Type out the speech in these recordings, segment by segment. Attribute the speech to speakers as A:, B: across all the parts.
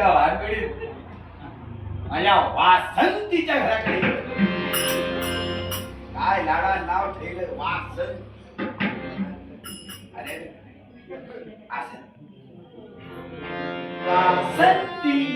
A: तुझ्या भानगडीत माझ्या वासंतीच्या घराकडे. काय लाडा नाव ठेवलं? वासंत. अरे असं. वासंती.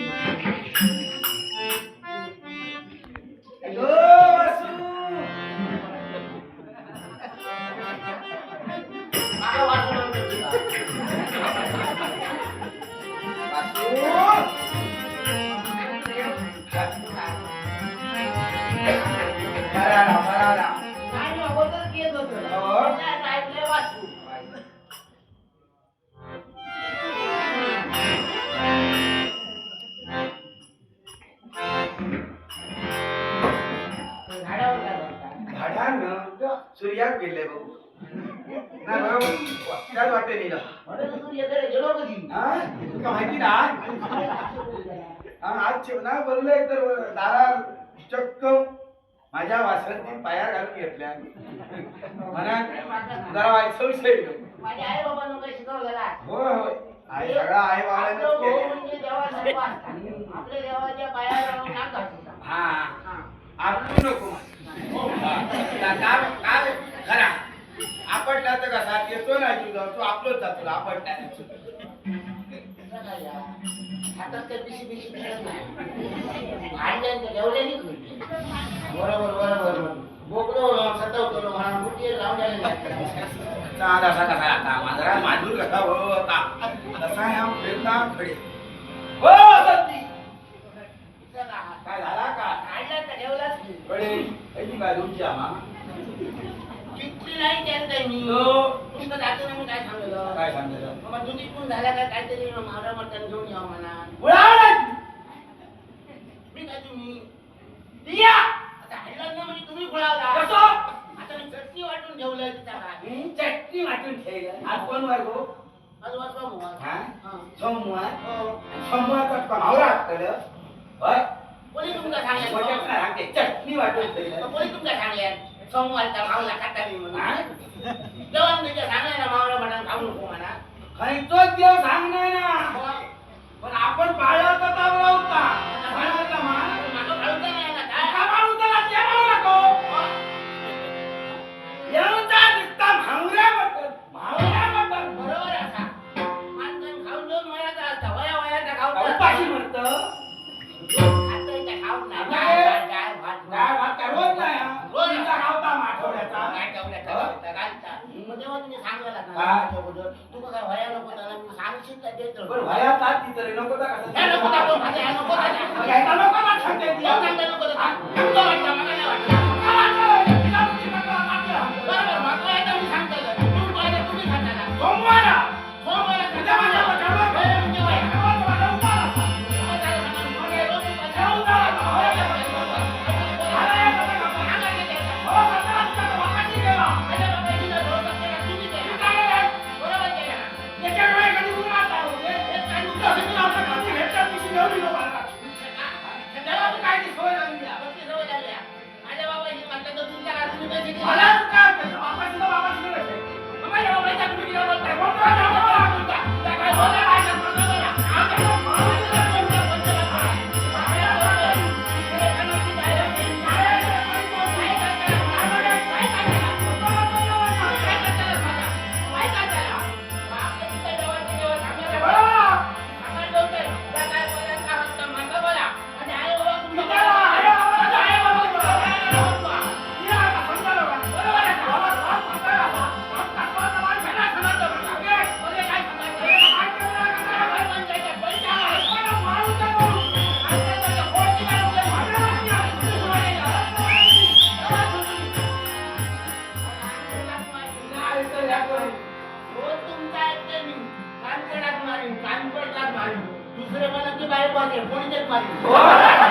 A: सूर्याक गेले नाही त्याच वाटते निघा? हा? तुका माहिती ना? हा आज जेवणा बोललंय तर दारा चक्क माझ्या वासंती पाया घालून घेतल्या. म्हणा जरा वाईट
B: आहे.
A: होय होय आई सगळा आई केले
B: म्हणजे.
A: हा.
B: हा.
A: आपली नको. काय काय खरा आपटला तर कसा येतो ना तुझा तू आपलंच जातो आपटला
B: कसं काय या? हातात काही पिशी पिशी फिरत नाही. भांड्यांच्या जेवल्याने. बरोबर बरोबर बरोबर. बोकडो सतवतो म्हणा मुठी लावून द्यायला
A: असा कसा आता माझा माजूर कसा हो होता तसा ह्या फिरता खडे हो
B: का?
A: काय झाला का
B: भांड्यात तर ठेवलाच नाही.
A: कडे ऐकी काय तुमची आम्हा
B: चिठ्ठी नाही त्यात काही मी.
A: हो.
B: तुमचं जातो ना मी काय सांगलं
A: काय सांगितलं
B: बाबा दुधी पण झाला का काहीतरी मारा मटण घेऊन यावं म्हणा
A: उडाला!
B: मी काय तुम्ही
A: दिया!
B: आता हल्ला ना म्हणजे तुम्ही खुळावला
A: कसं?
B: आता मी चटणी वाटून ठेवलंय तिचा काय
A: हं, चटणी वाटून ठेवलं आज कोण वर्ग?
B: आज वाचवा बुवा.
A: हा? सोमवार
B: हो.
A: सोमवारचा कमावरा असतं होय
B: कोणी तुमका सांगेल
A: काय सांगते, चटणी वाटून ठेवलं
B: कोणी तुमका सांगेल सोमवारचा मावला खाता मी म्हणून
A: हा?
B: जेवण सांगाय ना मावळ्या म्हणा खाऊ नको म्हणा
A: तोच देव सांगणार ना पण आपण पाळला तर होता
B: तुम्ही सांगायला? माझ्या अगोदर, तू काय वया नको त्याला मी सांगशील का देत राहू.
A: पण वयात आत ती तरी नको तर कसं?
B: ह्या नको दाखवू, माझ्या ह्या नको दाखवू.
A: नको सांगता
B: नको दाखवू. तुला হবে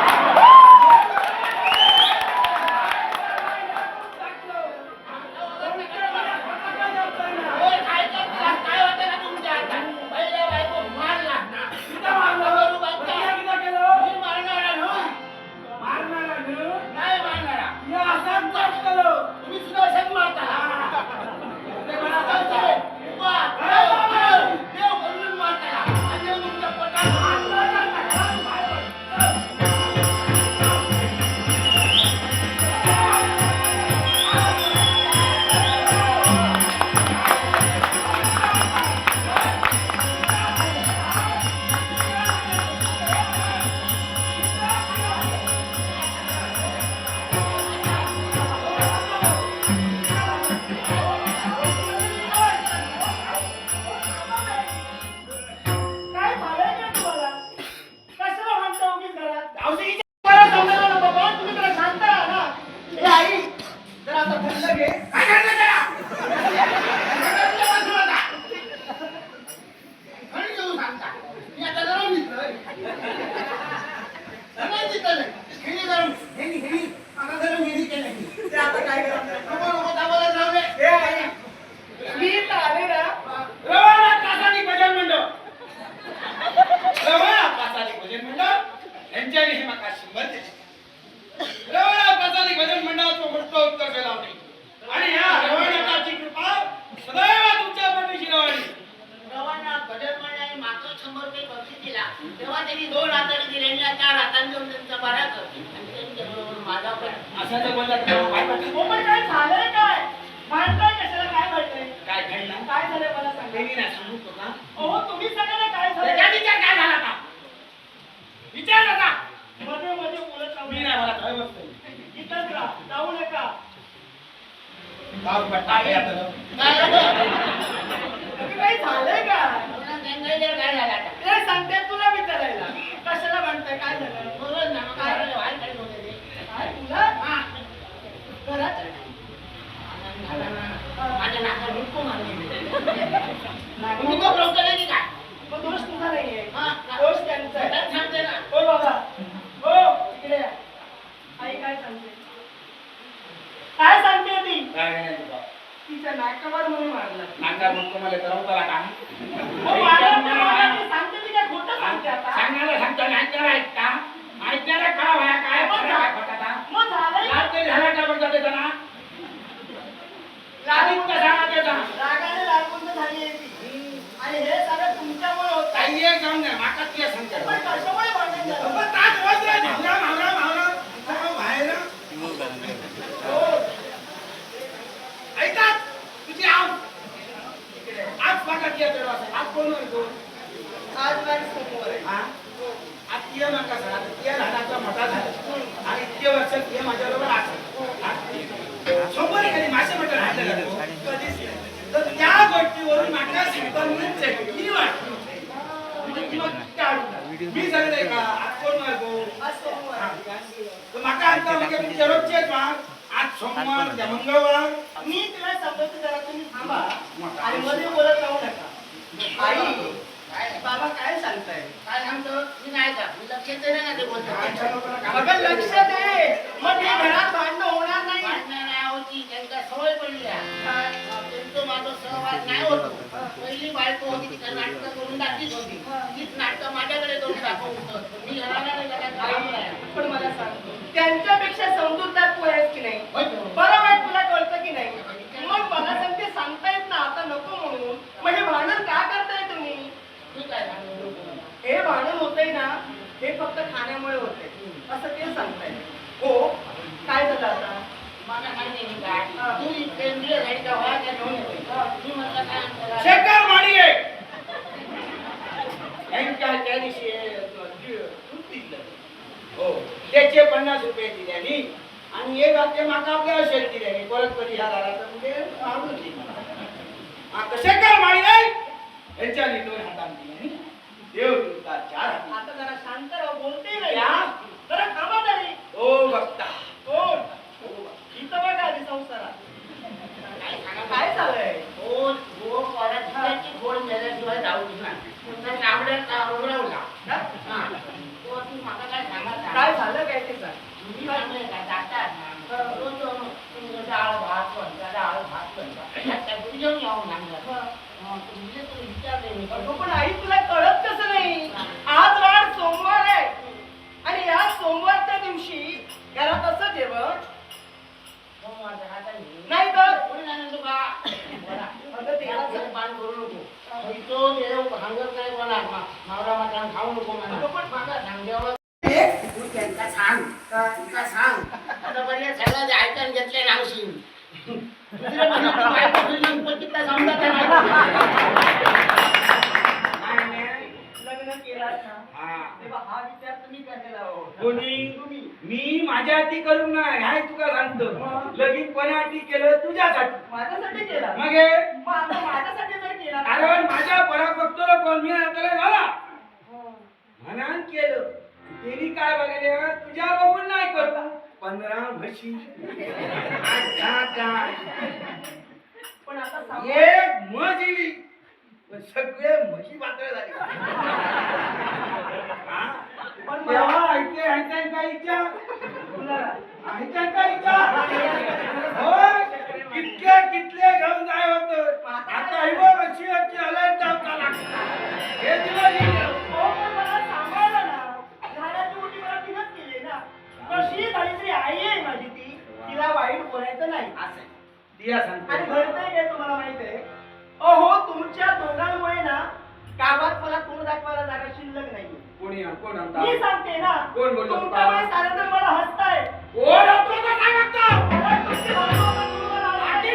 B: त्यांनी दोन हाताने दिले आणि या चार हातांनी त्यांचा बरा कर आणि त्यांच्याबरोबर माझा पण
A: असं तर बोलला तर काय वाटलं?
C: हो पण काय झालंय काय? भांडताय कशाला काय भांडताय
A: काय घडलं?
C: काय झालंय मला सांगा.
A: देवी नाही सांगू तुला
C: हो. तुम्ही सांगा ना काय
A: त्याचा
C: झालं
A: विचार काय झाला का विचार नका.
C: मध्ये मध्ये बोलत राहू
A: मी
C: नका.
A: नाही मला काय बसतोय
C: इथंच राहा जाऊ नका.
A: आता
C: काही झालंय का
B: पुन्हा गंगाईला काय झाला आता?
C: ते सांगते तुला विचारायला कशाला भांडताय काय झालं
B: बोलत ना, मग काय झालं? वाई काय बोलत ते?
C: काय तुला
B: हा.
C: घरात
B: माझ्या नाकाला हुडकून मारली. तुम्ही की
C: दोष तुझा नाहीये.
B: हा.
C: दोष त्यांचा आहे.
B: त्यात सांगते ना.
C: हो बाबा. हो इकडे या. आई काय सांगते? काय सांगते ती?
A: काय नाही.
C: तिच्या नाकावर मारला.
A: का
C: हो मारला मारला. सांगते ती काय खोटं सांगते आता?
A: सांगण्याला सांगतो ऐकणार आहेत का ऐकणारा का वया काय का?
C: मग
A: लाज तरी झाला का बघता त्याचा ना? लाजीत का सांगा त्याचा
C: रागाने लागून झाली आहे ती. आणि हे सगळं तुमच्यामुळे होत
A: काही एक जाऊन नाही माका तुला सांगतो
C: पण कशामुळे भांडण झालं?
A: पण ताज वाजला, भावरा, भावरा, भावरा. सगळं बाहेर. ऐकात तुझी आव आज माका किया तर वाजता. आज कोण होय तो?
C: आज माझी समोर आहे
A: हा? आज तिया माका झाला तर तिया लहानाचा मोठा झाला आणि इतके वर्ष तिया माझ्याबरोबर असं शंभर एखादी मासे मटण हाणलं जातो कधीच नाही. तर त्या गोष्टीवरून माका शिकवून चटणी वाटली म्हणजे मग काढून टाक. मी सांगते का आज कोण मारतो
C: आज सोमवार आहे.
A: तर माका आता तुमच्या रोजचेच वार आज सोमवार उद्या मंगळवार
C: मी तिला सांगतो जरा तुम्ही थांबा आणि मध्ये बोलत राहू नका आई
B: काय?
C: बाबा काय सांगताय
B: काय सांगतो? मी नाही का? मी लक्षात देणार नाही ते बोलतो.
C: बघा लक्ष दे मग हे घरात भांडण होणार नाही
B: भांडणं नाही होती, त्यांना सवय पडली? त्यांचं माझं सहवास नाही होतो पहिली बायको होती तिला नाटकं करून दाखवीत होती. तीच नाटकं माझ्याकडे करून दाखवत मी घराला नाही.
C: पण मला सांग त्यांच्यापेक्षा समजूतदार तू आहेस की नाही. बरं वाईट तुला कळतं की नाही? मग मला सांगते सांगता येत ना आता नको म्हणून. मग हे भांडण का करताय तुम्ही?
B: तुला?
C: हे भांडण होतंय ना हे फक्त खाण्यामुळे होते असं ते सांगताय. हो काय झालं आता?
B: मला माहिती आहे त्या आहे?
A: दिवशी दूध दिलं. हो त्याचे पन्नास रुपये दिल्यानी आणि एक वाक्य माका आपल्या असेल दिल्यानी परत कधी ह्या तर म्हणजे आवडून दिली. आता शेखर माडिये यांच्या दोन हातांनी दिल्यानी देव तुमचा चार हाती
C: आता जरा शांत राहा बोलते नाही
A: या.
C: जरा थांबा तरी
A: हो बघता
C: कोण इथं बघा आधी संसारात
B: काय सांगा
C: काय चाललंय
B: गोड गोड पराठ्याची गोड नेल्याशिवाय जाऊ दे ना तर कावड्यात उघडवला
C: हा?
B: हा तो तू मला काय सांगा
C: काय झालं काय ते सांग
B: तुम्ही सांगले का जातात ना रोज तुम्ही डाळ भात बनता डाळ भात बनता त्या घरी जेवण यावं लागलं तुम्ही तर विचारले मी
C: अगं पण आई तुला कळत कसं नाही? आज वार सोमवार आहे. आणि या सोमवारच्या दिवशी घरात असं जेवण? नाही तर?
B: तुका बरा.
C: अगं ते
B: त्याला
C: असं-
B: पान करू नको. तो देव भांगत नाही कोणा नवरा माता खाऊ नको म्हणा पण मागा सांगल्यावर तू त्यांना सांग तुका सांग आता बऱ्याच सगळं ते ऐकून घेतले नावशील दुसरं म्हणा तू बायको तुझी उपस्थितता समजत नाही
C: लग्न केलास ना
A: हा
C: तेव्हा हा विचार तुम्ही करायला हवा.
A: कोणी
C: तुम्ही
A: मी माझ्या हाती करून नाही हाय तुका सांगतो. लगीन कोणा हाती केलं? तुझ्यासाठी.
C: माझ्यासाठी केला.
A: मग हे?
C: आता माझ्यासाठी जर केला तर-
A: कारण माझ्या पराग बघतो कोण मी त्याला झाला म्हणान केलं. त्यांनी काय बघले तुझ्या बघून नाही करू पंधरा म्हशी.
C: पण आता
A: एक म्हस इली. सगळे म्हशी पातळ झाले. हा?
C: पण
A: तेव्हा ऐकते कितले घेऊन जाय होत. आता हिव
C: रशियाची अलर्ट जावता कशी झाली आई आहे माझी ती. तिला वाईट बोलायचं नाही.
D: असं दिया सांगते.
C: आणि घडतंय हे तुम्हाला माहीत आहे?
D: कोणी
C: मी सांगते ना
D: कोण
C: तुमच्यामुळे सारे जण मला हसताय.
A: कोण? होतो तो काय बघतो? आधी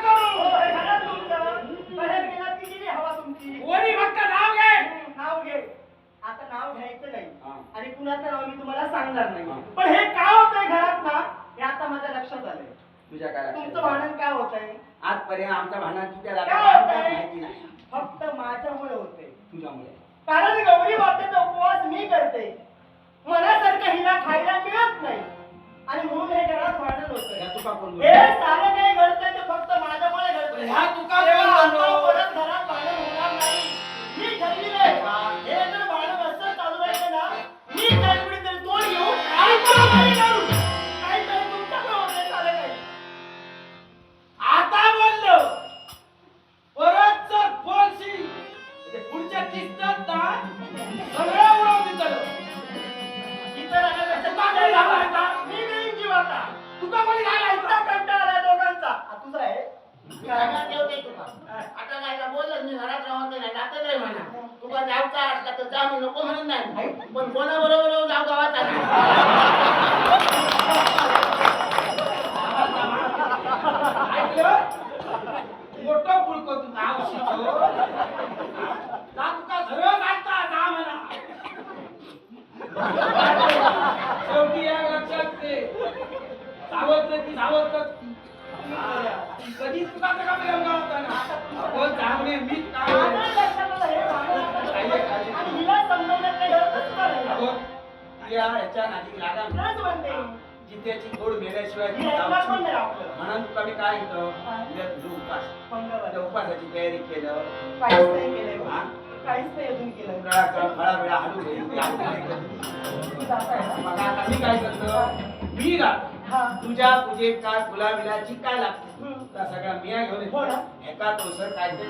A: करू.
C: हो, घरात तुमचं. बाहेर गेलात की गेली हवा तुमची.
A: कोणी फक्त नाव घे.
C: नाव घे. आता नाव घ्यायचं नाही.
D: हा.
C: आणि कुणाचं नाव मी तुम्हाला सांगणार नाही.
D: हा.
C: पण हे का होतंय घरात ना हे आता माझ्या लक्षात आलंय.
D: तुझ्या काय लक्षात
C: तुमचं भांडण का होतंय?
D: आजपर्यंत आमचा भांडण
C: होतंय?
D: माहिती नाही.
C: फक्त माझ्यामुळे होते
D: तुझ्यामुळे.
C: कारण गौरी मातेचा उपवास मी करते. मनासारखं हिला खायला मिळत नाही. आणि म्हणून हे घरात
D: तुका कोण
C: हे? सारं काही घडतंय ते फक्त माझ्यामुळे घडतंय.
A: ह्या तुका
C: मी
B: घरात राहत नाही जात नाही म्हणा. तुका जावचा असला तर जा मी नको म्हणत नाही. पण कोणाबरोबर जाऊ गावात आला
A: ऐकलं मोठं पुळको तू
D: म्हणून तुका मी काय येतं
C: हा.
D: उपास
C: पंगावर.
D: त्या उपासाची तयारी केलं
C: काहीच नाही केलंय बघ.
D: हा?
C: काहीच नाही अजून केलं
D: फळा फळा ते नाही
C: ना?
D: मग आता मी काय करतो मी गातो
C: हा.
D: तुझ्या पूजेत काय फुला बिलाची काय लागते
C: हम्म.
D: त्या सगळ्या मिया घेऊन येतो
C: हो ना.
D: एका काय ते.